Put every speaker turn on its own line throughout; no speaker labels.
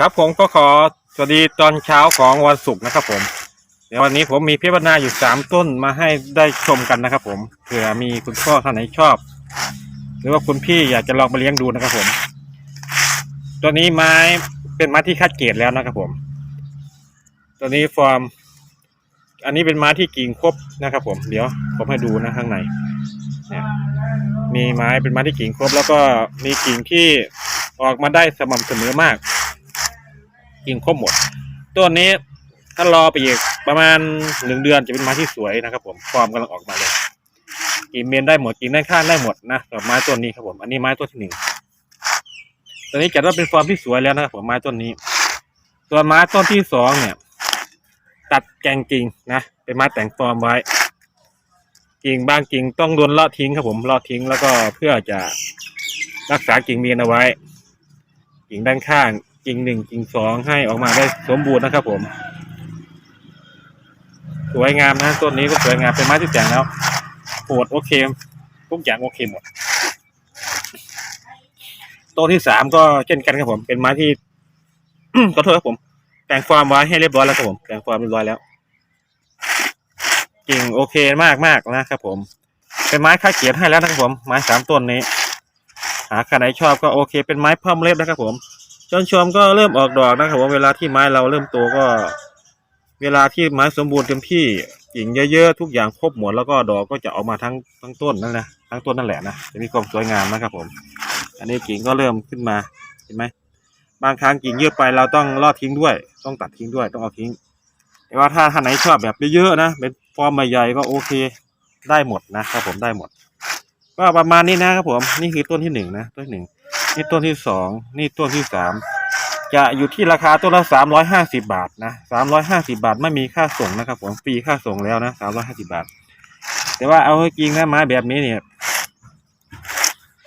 ครับผมก็ขอสวัสดีตอนเช้าของวันศุกร์นะครับผม เดี๋ยววันนี้ผมมีพิพนาอยู่สามต้นมาให้ได้ชมกันนะครับผมเผื่อมีคุณพ่อท่านไหนชอบ หรือว่าคุณพี่อยากจะลองมาเลี้ยงดูนะครับผม ตัวนี้ไม้เป็นไม้ที่คัดเกรดแล้วนะครับผม ตัวนี้ฟอร์ม อันนี้เป็นไม้ที่กิ่งครบนะครับ ผม เดี๋ยวผมให้ดูนะข้างในเนี่ยมีไม้เป็นไม้ที่กิ่งครบ แล้วก็มีกิ่งที่ออกมาได้สม่ำเสมอมาก กิ่งครบหมด ต้นนี้ถ้ารอไปอีกประมาณหนึ่งเดือนจะเป็นไม้ที่สวยนะครับ ผมฟอร์มกำลังออกมาเลยกิ่งเมนได้หมดกิ่งด้านข้างได้หมดนะกับไม้ต้นนี้ครับผมอันนี้ไม้ต้นที่หนึ่งตัวนี้จัดว่าเป็นฟอร์มที่สวยแล้วนะครับผมไม้ต้นนี้ส่วนไม้ต้นที่สองเนี่ย ตัดแกงกิ่งนะเป็นไม้แต่งฟอร์มไว้กิ่งบางกิ่งต้องโดนเลาะทิ้งครับผมเลาะทิ้งแล้วก็เพื่อจะรักษากิ่งเมียนเอาไว้ กิ่งด้านข้าง กิ่งหนึ่งกิ่งสองให้ออกมาได้สมบูรณ์นะครับ ผม สวยงามนะต้นนี้ก็สวยงามเป็นไม้ที่แต่งแล้วโหดโอเคทุกอย่างโอเคหมดต้นที่สามก็เช่นกันครับผม เป็นไม้ที่ขอโทษครับผม แต่งฟอร์มไว้ให้เรียบร้อยแล้วครับผม แต่งฟอร์มเรียบร้อยแล้วกิ่งโอเคมากมากนะครับผม เป็นไม้ค่าเกียรติให้แล้วนะครับผม ไม้สามต้นนี้ หาใครไหนชอบก็โอเค เป็นไม้เพิ่มเล็บนะครับผม จนชอมก็เริ่มออกดอกนะครับผมเวลาที่ไม้เราเริ่มโตก็ เวลาที่ไม้สมบูรณ์เต็มที่กิ่งเยอะๆทุกอย่างครบหมดแล้วก็ดอกก็จะออกมาทั้งทั้งต้นนั่นนะทั้งต้นนั่นแหละนะจะมีความสวยงามนะครับผม อันนี้กิ่งก็เริ่มขึ้นมาเห็นไหมบางครั้งกิ่งเยอะไปเราต้องลอดทิ้งด้วย ต้องตัดทิ้งด้วยต้องเอาทิ้ง แต่ว่าถ้าท่านไหนชอบแบบเยอะๆนะเป็นฟอร์มใหญ่ๆก็โอเคได้หมดนะครับผมได้หมด ก็ประมาณนี้นะครับผมนี่คือต้นที่หนึ่งนะต้นที่หนึ่ง นี่ต้นที่สองนี่ต้นที่สามจะอยู่ที่ราคาต้นละสามร้อยห้าสิบาทนะสามร้อยห้าสิบาทไม่มีค่าส่งนะครับผมฟรีค่าส่งแล้วนะสามร้อยห้าสิบาท แต่ว่าเอาจริงนะไม้แบบนี้เนี่ย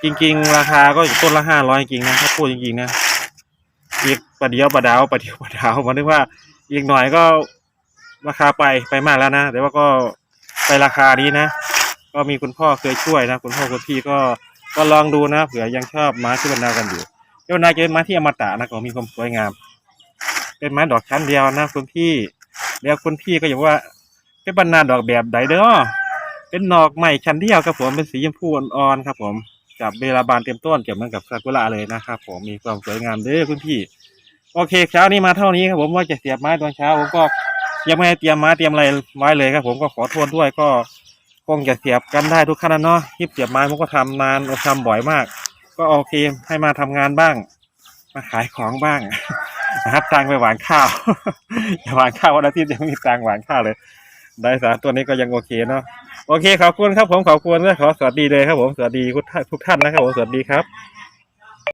จริง ๆ ราคาก็ต้นละห้าร้อยจริงนะถ้าพูดจริงๆนะอีกประเดียวประดาวประเดียวประดาวมันนึกว่าอีกหน่อยก็ราคาไปไปมากแล้วนะแต่ว่าก็ไปราคานี้นะ ก็มีคุณพ่อเคยช่วยนะ คุณพ่อคุณพี่ก็ ก็ลองดูนะเผื่อยังชอบไม้ที่บรรดากันอยู่ที่บรรดาจะเป็นไม้ที่อมตะนะก็มีความสวยงาม เป็นไม้ดอกชั้นเดียวนะคุณพี่แล้วคุณพี่ก็อย่างว่าเป็นบรรดาดอกแบบใดเด้อเป็นดอกใหม่ชั้นเดียวครับผมเป็นสีชมพูอ่อนๆครับ ผมกับเบลาบานเต็มต้นเก็บเหมือนกับซากุระเลยนะครับ ผมมีความสวยงามเด้อคุณพี่โอเคเช้านี้มาเท่านี้ครับผมว่าจะเสียบไม้ตอนเช้าผมก็ยังไม่ได้เตรียมไม้เตรียมอะไรไว้เลยครับ ผมก็ขอโทษด้วยก็ คงจะเสียบกันได้ทุกขั้นนะเนาะยิบเสียบไม้ผมก็ทำนานทำบ่อยมาก ก็โอเคให้มาทำงานบ้าง มาขายของบ้างนะครับตังไปหวานข้าวอย่าหวานข้าววันอาทิตย์ยังมีตังหวานข้าวเลย ได้สาตัวนี้ก็ยังโอเคเนาะโอเคขอบคุณครับผมขอบคุณและขอสวัสดีเลยครับผมสวัสดีทุกท่านนะครับผมสวัสดีครับ